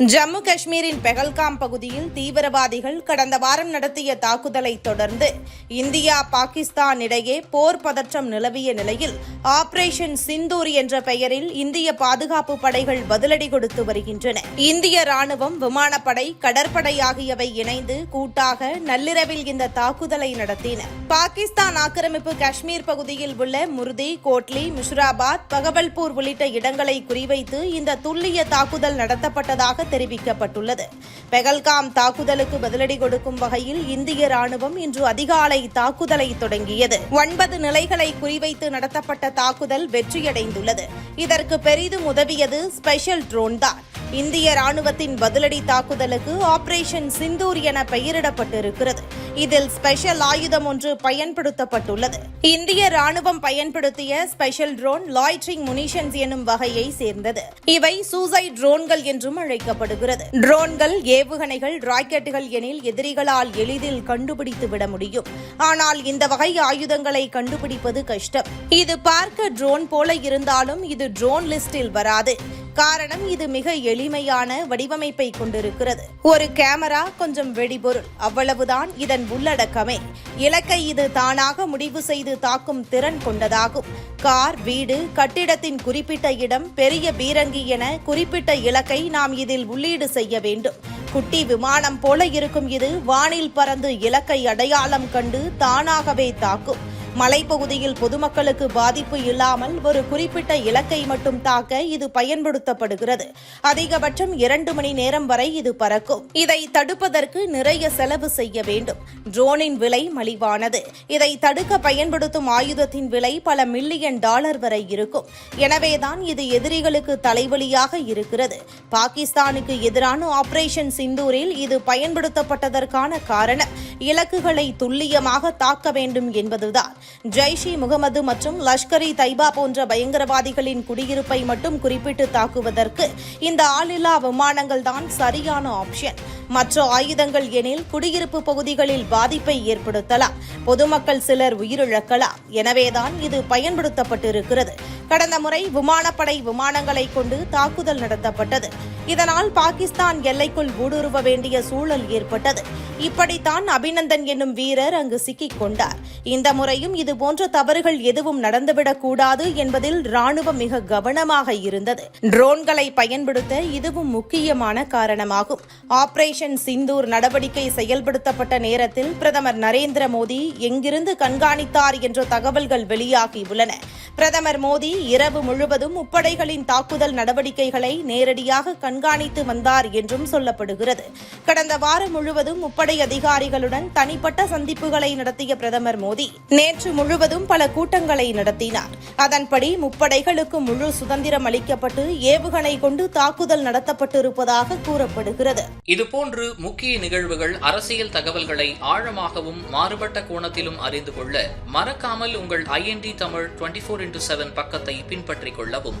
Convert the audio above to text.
ஜம்மு காஷ்மீரின் பெகல்காம் பகுதியில் தீவிரவாதிகள் கடந்த வாரம் நடத்திய தாக்குதலை தொடர்ந்து இந்தியா பாகிஸ்தான் இடையே போர் பதற்றம் நிலவிய நிலையில் ஆபரேஷன் சிந்தூர் என்ற பெயரில் இந்திய பாதுகாப்பு படைகள் பதிலடி கொடுத்து வருகின்றன. இந்திய ராணுவம் விமானப்படை கடற்படை ஆகியவை இணைந்து கூட்டாக நள்ளிரவில் இந்த தாக்குதலை நடத்தின. பாகிஸ்தான் ஆக்கிரமிப்பு காஷ்மீர் பகுதியில் உள்ள முர்தி கோட்லி முஷிராபாத் பகவல்பூர் உள்ளிட்ட இடங்களை குறிவைத்து இந்த துல்லிய தாக்குதல் நடத்தப்பட்டதாக தெரிவிக்கப்பட்டுள்ளது. பெகல்காம் தாக்குதலுக்கு பதிலடி கொடுக்கும் வகையில் இந்திய ராணுவம் இன்று அதிகாலை தாக்குதலை தொடங்கியது. ஒன்பது நிலைகளை குறிவைத்து நடத்தப்பட்ட தாக்குதல் வெற்றியடைந்துள்ளது. இதற்கு பெரிதும் உதவியது ஸ்பெஷல் ட்ரோன் தான் இந்திய ராணுவத்தின் பதிலடி தாக்குதலுக்கு ஆபரேஷன் சிந்தூர் என பெயரிடப்பட்டிருக்கிறது. இதில் ஸ்பெஷல் ஆயுதம் ஒன்று பயன்படுத்தப்பட்டுள்ளது. இந்திய ராணுவம் பயன்படுத்திய ஸ்பெஷல் ட்ரோன் லாய்ட்ரிங் முனிஷன்ஸ் எனும் வகையை சேர்ந்தது. இவை சூசைட் ட்ரோன்கள் என்றும் அழைக்கப்படுகிறது. ட்ரோன்கள் ஏவுகணைகள் ராக்கெட்டுகள் எனில் எதிரிகளால் எளிதில் கண்டுபிடித்து விட முடியும். ஆனால் இந்த வகை ஆயுதங்களை கண்டுபிடிப்பது கஷ்டம். இது பார்க்க ட்ரோன் போல இருந்தாலும் இது ட்ரோன் லிஸ்டில் வராது. காரணம் இது மிக எளிமையான வடிவமைப்பை கொண்டிருக்கிறது. ஒரு கேமரா கொஞ்சம் வெடிபொருள். அவ்வளவுதான் இதன் உள்ளடக்கமே. இலக்கை இது தானாக முடிவு செய்து தாக்கும் திறன் கொண்டதாகும். கார் வீடு கட்டிடத்தின் குறிப்பிட்ட இடம் பெரிய பீரங்கி என குறிப்பிட்ட இலக்கை நாம் இதில் உள்ளீடு செய்ய வேண்டும். குட்டி விமானம் போல இருக்கும் இது வானில் பறந்து இலக்கை அடையாளம் கண்டு தானாகவே தாக்கும். மலைப்பகுதியில் பொதுமக்களுக்கு பாதிப்பு இல்லாமல் ஒரு குறிப்பிட்ட இலக்கை மட்டும் தாக்க இது பயன்படுத்தப்படுகிறது. அதிகபட்சம் இரண்டு மணி நேரம் வரை இது பறக்கும். இதை தடுப்பதற்கு நிறைய செலவு செய்ய வேண்டும். ட்ரோனின் விலை மலிவானது. இதை தடுக்க பயன்படுத்தும் ஆயுதத்தின் விலை பல மில்லியன் டாலர் வரை இருக்கும். எனவேதான் இது எதிரிகளுக்கு தலைவலியாக இருக்கிறது. பாகிஸ்தானுக்கு எதிரான ஆபரேஷன் சிந்தூரில் இது பயன்படுத்தப்பட்டதற்கான காரணம் இலக்குகளை துல்லியமாக தாக்க வேண்டும் என்பதுதான். ஜெய்ஷ் இ முகமது மற்றும் லஷ்கர் இ தைபா போன்ற பயங்கரவாதிகளின் குடியிருப்பை மட்டும் குறிப்பிட்டு தாக்குவதற்கு இந்த ஆளில்லா விமானங்கள் தான் சரியான ஆப்ஷன். மற்ற ஆயுதங்கள் எனில் குடியிருப்பு பகுதிகளில் பாதிப்பை ஏற்படுத்தலாம். பொதுமக்கள் சிலர் உயிரிழக்கலாம். எனவேதான் இது பயன்படுத்தப்பட்டிருக்கிறது. கடந்த முறை விமானப்படை விமானங்களை கொண்டு தாக்குதல் நடத்தப்பட்டது. இதனால் பாகிஸ்தான் எல்லைக்குள் ஊடுருவ வேண்டிய சூழல் ஏற்பட்டது. இப்படித்தான் அபிநந்தன் என்னும் வீரர் அங்கு சிக்கிக் கொண்டார். இந்த முறையும் இதுபோன்ற தவறுகள் எதுவும் நடந்துவிடக் கூடாது என்பதில் ராணுவம் மிக கவனமாக இருந்தது. ட்ரோன்களை பயன்படுத்த இதுவும் முக்கியமான காரணமாகும். ஆபரேஷன் சிந்தூர் நடவடிக்கை செயல்படுத்தப்பட்ட நேரத்தில் பிரதமர் நரேந்திர மோடி எங்கிருந்து கண்காணித்தார் என்ற தகவல்கள் வெளியாகியுள்ளன பிரதமர் மோடி இரவு முழுவதும் முப்படைகளின் தாக்குதல் நடவடிக்கைகளை நேரடியாக கண் கண்காணித்து வந்தார் என்றும் சொல்லப்படுகிறது. கடந்த வாரம் முழுவதும் முப்படை அதிகாரிகளுடன் தனிப்பட்ட சந்திப்புகளை நடத்திய பிரதமர் மோடி நேற்று முழுவதும் பல கூட்டங்களை நடத்தினார். அதன்படி முப்படைகளுக்கு முழு சுதந்திரம் அளிக்கப்பட்டு ஏவுகணை கொண்டு தாக்குதல் நடத்தப்பட்டிருப்பதாக கூறப்படுகிறது. இதுபோன்று முக்கிய நிகழ்வுகள் அரசியல் தகவல்களை ஆழமாகவும் மாறுபட்ட கோணத்திலும் அறிந்து கொள்ள மறக்காமல் உங்கள் IND Tamil twenty four into seven பக்கத்தை பின்பற்றிக் கொள்ளவும்.